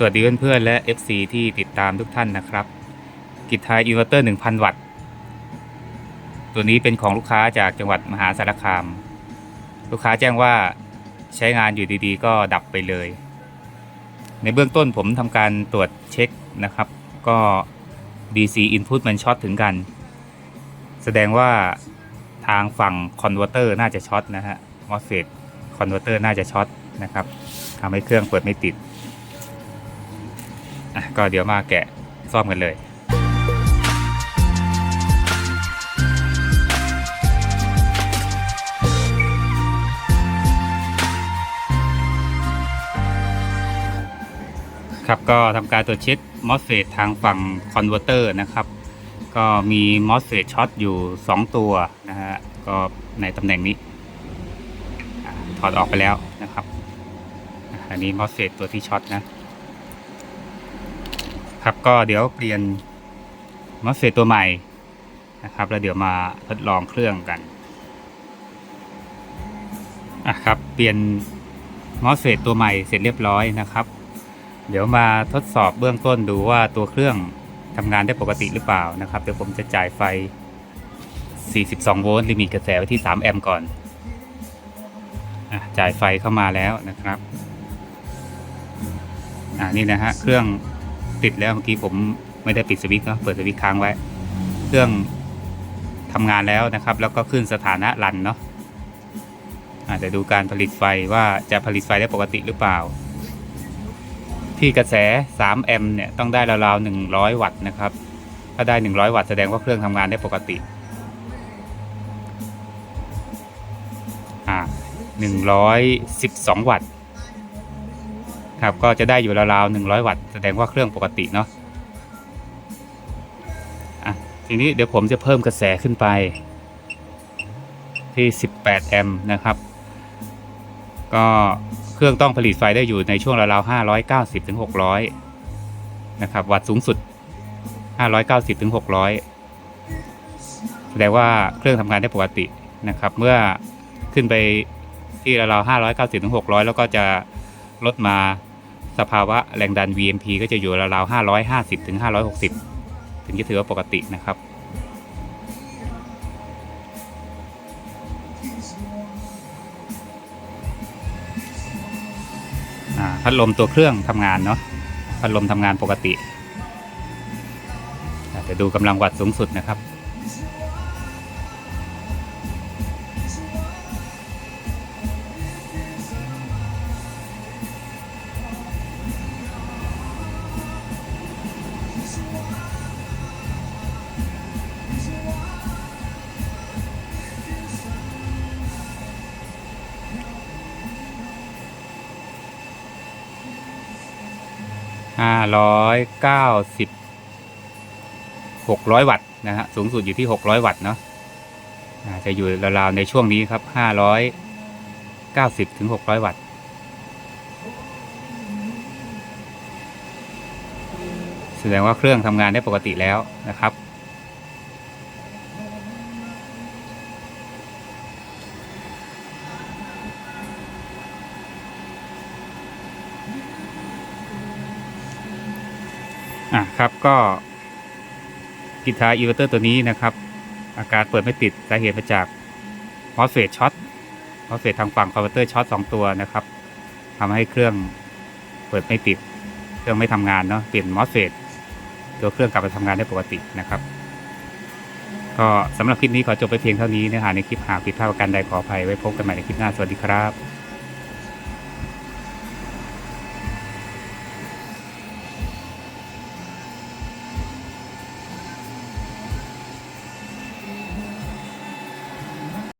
สวัสดีเพื่อนๆและ FC ที่ติดตามทุกท่านนะครับกิจทายอินเวอร์เตอร์ 1,000 วัตต์ ตัวนี้เป็นของลูกค้าจากจังหวัดมหาสารคาม ลูกค้าแจ้งว่าใช้งานอยู่ดีๆ ก็ดับไปเลย ในเบื้องต้นผมทำการตรวจเช็คนะครับ ก็ DC input มันช็อตถึงกัน แสดงว่าทางฝั่งคอนเวอร์เตอร์น่าจะช็อตนะฮะ MOSFET คอนเวอร์เตอร์น่าจะช็อตนะครับทำให้เครื่องเปิดไม่ติด ก็เดี๋ยวมาแกะซ่อมกันเลยครับก็ทำการตรวจเช็ค MOSFET ทางฝั่งคอนเวอร์เตอร์นะครับ ก็มี MOSFET ช็อตอยู่ 2 ตัวนะฮะก็ในตำแหน่งนี้ ถอดออกไปแล้วนะครับ อันนี้ MOSFET ตัวที่ช็อตนะ ครับ ก็เดี๋ยวเปลี่ยนมอสเฟตตัวใหม่นะครับ แล้วเดี๋ยวมาทดลองเครื่องกันอะครับ เปลี่ยนมอสเฟตตัวใหม่เสร็จเรียบร้อยนะครับ เดี๋ยวมาทดสอบเบื้องต้นดูว่าตัวเครื่องทำงานได้ปกติหรือเปล่านะครับ เดี๋ยวผมจะจ่ายไฟ 42 โวลต์ลิมิตกระแสไว้ที่ 3 แอมป์ก่อนอจ่ายไฟเข้ามาแล้วนะครับ อ่านี่นะฮะเครื่อง ติดแล้วเมื่อกี้ผมไม่ได้ปิดสวิตช์เนะเปิดสวิตช์ค้างไว้ เครื่องทำงานแล้วนะครับ แล้วก็ขึ้นสถานะรันเนาะอาจจะดูการผลิตไฟว่าจะผลิตไฟได้ปกติหรือเปล่า ที่กระแส 3 แอมป์เนี่ยต้องได้ราวๆ 100 วัตต์นะครับ ถ้าได้ 100 วัตต์แสดงว่าเครื่องทำงานได้ปกติ อ่า112 วัตต์ ครับก็จะได้อยู่ราวๆ100 วัตต์แสดงว่าเครื่องปกติเนาะอะทีนี้เดี๋ยวผมจะเพิ่มกระแสขึ้นไป ที่ 18 แอมป์นะครับ ก็เครื่องต้องผลิตไฟได้อยู่ในช่วงราวๆ590ถึง600 นะครับ วัตต์สูงสุด 590ถึง600 แสดงว่าเครื่องทำงานได้ปกตินะครับ เมื่อขึ้นไปที่ราวๆ590ถึง600 แล้วก็จะลดมา สภาวะแรงดัน VMP ก็จะอยู่ราวๆ550ถึง560 ถึงจะถือว่าปกตินะครับ พัดลมตัวเครื่องทำงานเนาะ พัดลมทำงานปกติอ่ดูกำลังวัตต์สูงสุดนะครับ ห้าร้อยเก้าสิบหกร้อยวัตต์นะฮะสูงสุดอยู่ที่หกร้อยวัตต์เนาะจะอยู่ราวๆในช่วงนี้ครับห้าร้อยเก้าสิบถึงหกร้อยวัตต์แสดงว่าเครื่องทำงานได้ปกติแล้วนะครับ อะครับก็กีตาร์อินเวอร์เตอร์ตัวนี้นะครับ อาการเปิดไม่ติดสาเหตุมาจากมอสเฟตช็อตมอสเฟตทางฝั่งคอนเวอร์เตอร์ช็อตสองตัวนะครับทำให้เครื่องเปิดไม่ติด เครื่องไม่ทำงานเนาะเปลี่ยนมอสเฟตตัวเครื่องกลับมาทำงานได้ปกตินะครับก็สำหรับคลิปนี้ขอจบไปเพียงเท่านี้เนื้อหาในคลิปหากผิดพลาดประการใดขออภัยไว้พบกันใหม่ในคลิปหน้าสวัสดีครับ